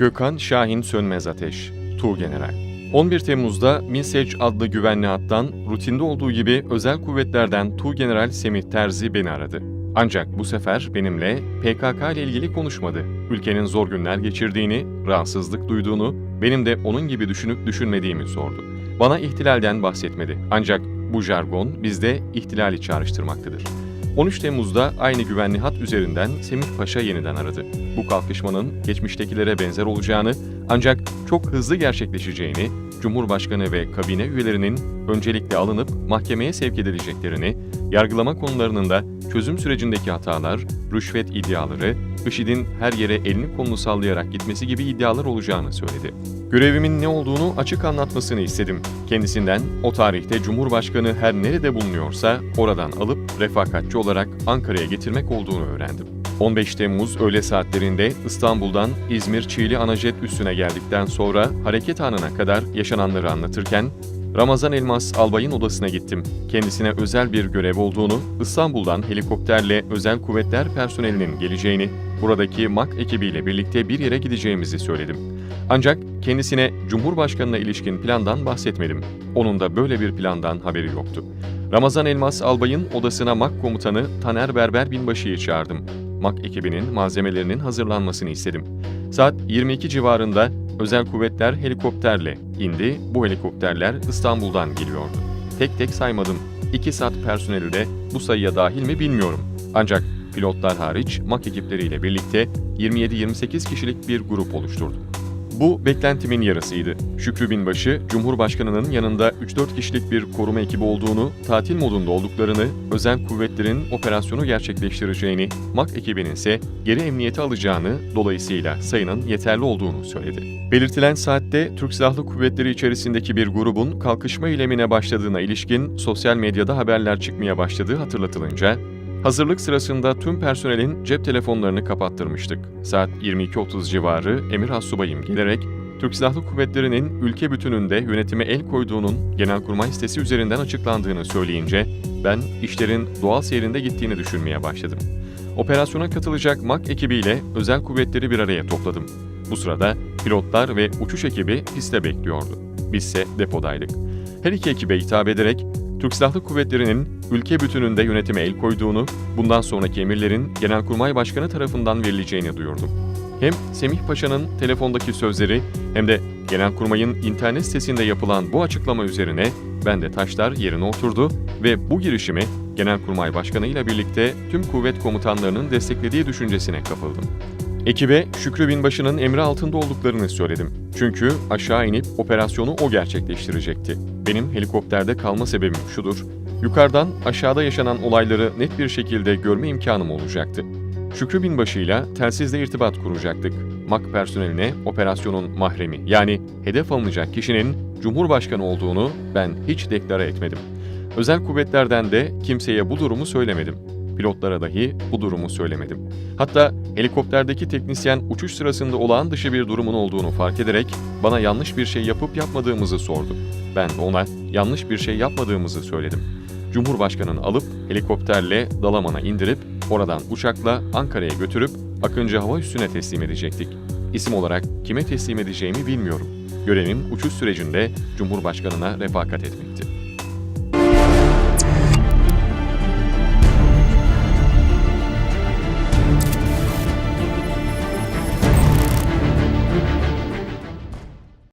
Gökhan Şahin Sönmez Ateş, Tuğgeneral. 11 Temmuz'da Minseç adlı güvenli hattan rutinde olduğu gibi özel kuvvetlerden Tuğgeneral Semih Terzi beni aradı. Ancak bu sefer benimle PKK ile ilgili konuşmadı. Ülkenin zor günler geçirdiğini, rahatsızlık duyduğunu, benim de onun gibi düşünüp düşünmediğimi sordu. Bana ihtilalden bahsetmedi. Ancak bu jargon bizde ihtilali çağrıştırmaktadır. 13 Temmuz'da aynı güvenli hat üzerinden Semih Paşa yeniden aradı. Bu kalkışmanın geçmiştekilere benzer olacağını ancak çok hızlı gerçekleşeceğini, Cumhurbaşkanı ve kabine üyelerinin öncelikle alınıp mahkemeye sevk edileceklerini, yargılama konularının da çözüm sürecindeki hatalar, rüşvet iddiaları, IŞİD'in her yere elini kolunu sallayarak gitmesi gibi iddialar olacağını söyledi. Görevimin ne olduğunu açık anlatmasını istedim. Kendisinden o tarihte Cumhurbaşkanı her nerede bulunuyorsa oradan alıp refakatçi olarak Ankara'ya getirmek olduğunu öğrendim. 15 Temmuz öğle saatlerinde İstanbul'dan İzmir Çiğli Anajet üssüne geldikten sonra hareket anına kadar yaşananları anlatırken Ramazan Elmas albayın odasına gittim. Kendisine özel bir görev olduğunu, İstanbul'dan helikopterle özel kuvvetler personelinin geleceğini, buradaki MAK ekibiyle birlikte bir yere gideceğimizi söyledim. Ancak kendisine Cumhurbaşkanı'na ilişkin plandan bahsetmedim. Onun da böyle bir plandan haberi yoktu. Ramazan Elmas albayın odasına MAK komutanı Taner Berber Binbaşı'yı çağırdım. MAK ekibinin malzemelerinin hazırlanmasını istedim. Saat 22 civarında özel kuvvetler helikopterle indi. Bu helikopterler İstanbul'dan geliyordu. Tek tek saymadım. 2 saat personeli de bu sayıya dahil mi bilmiyorum. Ancak pilotlar hariç MAK ekipleriyle birlikte 27-28 kişilik bir grup oluşturduk. Bu beklentimin yarısıydı. Şükrü Binbaşı, Cumhurbaşkanı'nın yanında 3-4 kişilik bir koruma ekibi olduğunu, tatil modunda olduklarını, özel kuvvetlerin operasyonu gerçekleştireceğini, MAK ekibinin ise geri emniyete alacağını, dolayısıyla sayının yeterli olduğunu söyledi. Belirtilen saatte Türk Silahlı Kuvvetleri içerisindeki bir grubun kalkışma eylemine başladığına ilişkin sosyal medyada haberler çıkmaya başladığı hatırlatılınca, Hazırlık sırasında tüm personelin cep telefonlarını kapattırmıştık. Saat 22.30 civarı Emir Hassubay'ım gelerek Türk Silahlı Kuvvetleri'nin ülke bütününde yönetime el koyduğunun Genelkurmay sitesi üzerinden açıklandığını söyleyince ben işlerin doğal seyrinde gittiğini düşünmeye başladım. Operasyona katılacak MAK ekibiyle özel kuvvetleri bir araya topladım. Bu sırada pilotlar ve uçuş ekibi piste bekliyordu. Bizse depodaydık. Her iki ekibe hitap ederek Türk Silahlı Kuvvetleri'nin ülke bütününde yönetime el koyduğunu, bundan sonraki emirlerin Genelkurmay Başkanı tarafından verileceğini duyurdum. Hem Semih Paşa'nın telefondaki sözleri hem de Genelkurmay'ın internet sitesinde yapılan bu açıklama üzerine ben de taşlar yerine oturdu ve bu girişimi Genelkurmay Başkanı ile birlikte tüm kuvvet komutanlarının desteklediği düşüncesine kapıldım. Ekibe Şükrü Binbaşı'nın emri altında olduklarını söyledim. Çünkü aşağı inip operasyonu o gerçekleştirecekti. Benim helikopterde kalma sebebim şudur. Yukarıdan aşağıda yaşanan olayları net bir şekilde görme imkanım olacaktı. Şükrü Binbaşı'yla telsizle irtibat kuracaktık. MAK personeline operasyonun mahremi yani hedef alınacak kişinin Cumhurbaşkanı olduğunu ben hiç deklare etmedim. Özel kuvvetlerden de kimseye bu durumu söylemedim. Pilotlara dahi bu durumu söylemedim. Hatta helikopterdeki teknisyen uçuş sırasında olağan dışı bir durumun olduğunu fark ederek bana yanlış bir şey yapıp yapmadığımızı sordu. Ben de ona yanlış bir şey yapmadığımızı söyledim. Cumhurbaşkanını alıp helikopterle Dalaman'a indirip oradan uçakla Ankara'ya götürüp Akıncı Hava Üssü'ne teslim edecektik. İsim olarak kime teslim edeceğimi bilmiyorum. Görevim uçuş sürecinde Cumhurbaşkanına refakat etmekti.